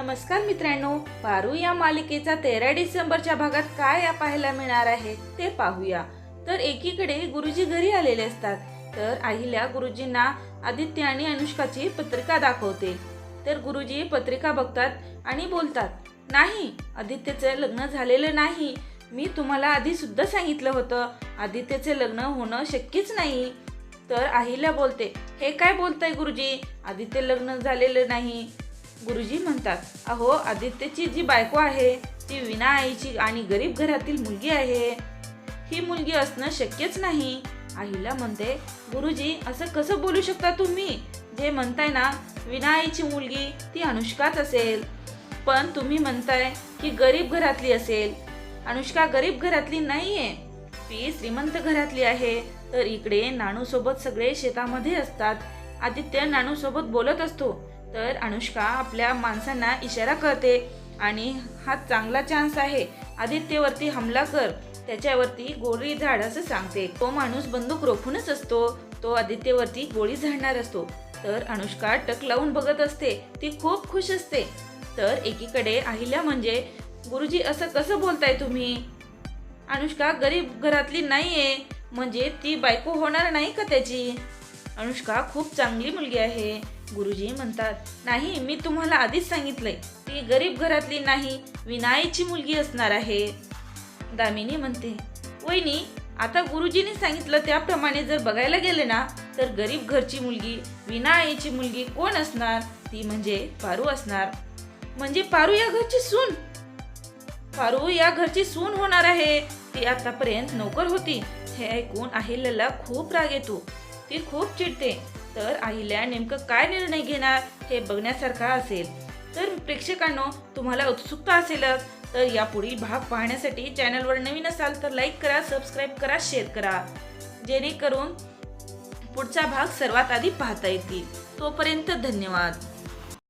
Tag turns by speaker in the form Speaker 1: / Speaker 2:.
Speaker 1: नमस्कार मित्रांनो पारू या मालिकेचा तेरा डिसेंबरच्या भागात काय या पाहायला मिळणार आहे ते पाहूया. तर एकीकडे गुरुजी घरी आलेले असतात. तर अहिल्या गुरुजींना आदित्य आणि अनुष्काची पत्रिका दाखवते. तर गुरुजी पत्रिका बघतात आणि बोलतात नाही आदित्यचं लग्न झालेलं नाही. मी तुम्हाला आधी सुद्धा सांगितलं होतं आदित्यचे लग्न होणं शक्यच नाही. तर अहिल्या बोलते हे काय बोलताय गुरुजी? आदित्य लग्न झालेलं नाही. गुरुजी म्हणतात अहो आदित्यची जी बायको आहे ती विना आईची आणि गरीब घरातील मुलगी आहे. ही मुलगी असणं शक्यच नाही. आईला म्हणते गुरुजी असं कसं बोलू शकता तुम्ही? जे म्हणताय ना विना आईची मुलगी ती अनुष्काच असेल. पण तुम्ही म्हणताय की गरीब घरातली असेल. अनुष्का गरीब घरातली नाहीये. ती श्रीमंत घरातली आहे. तर इकडे नाणूसोबत सगळे शेतामध्ये असतात. आदित्य नाणूसोबत बोलत असतो. तर अनुष्का आपल्या माणसांना इशारा करते आणि हा चांगला चान्स आहे. आदित्यवरती हमला कर. त्याच्यावरती गोळी झाड असं सांगते. तो माणूस बंदूक रोखूनच असतो. तो आदित्यवरती गोळी झाडणार असतो. तर अनुष्का टक लावून बघत असते. ती खूप खुश असते. तर एकीकडे अहिल्या म्हणजे गुरुजी असं कसं बोलताय तुम्ही? अनुष्का गरीब घरातली नाही आहे म्हणजे ती बायको होणार नाही का त्याची? अनुष्का खूप चांगली मुलगी आहे. गुरुजी म्हणतात नाही मी तुम्हाला आधीच सांगितलंय ती गरीब घरातली नाही विनायची मुलगी असणार आहे. दामिनी म्हणते वहिनी आता गुरुजींनी सांगितलं त्याप्रमाणे जर बघायला गेले ना तर गरीब घरची मुलगी विना आईची मुलगी कोण असणार? ती म्हणजे पारू असणार. म्हणजे पारू या घरची सून? पारू या घरची सून होणार आहे ती आतापर्यंत नोकर होती हे ऐकून अहिल्याला खूप राग येतो ती खूप चिडते तर अहिल्या नेमकं काय निर्णय घेणार हे बघण्यासारखा असेल. तर प्रेक्षकांनो तुम्हाला उत्सुकता असेलच तर यापुढील भाग पाहण्यासाठी चॅनलवर नवीन असाल तर लाईक करा सबस्क्राईब करा शेअर करा. जेणेकरून पुढचा भाग सर्वात आधी पाहता येतील. तोपर्यंत धन्यवाद.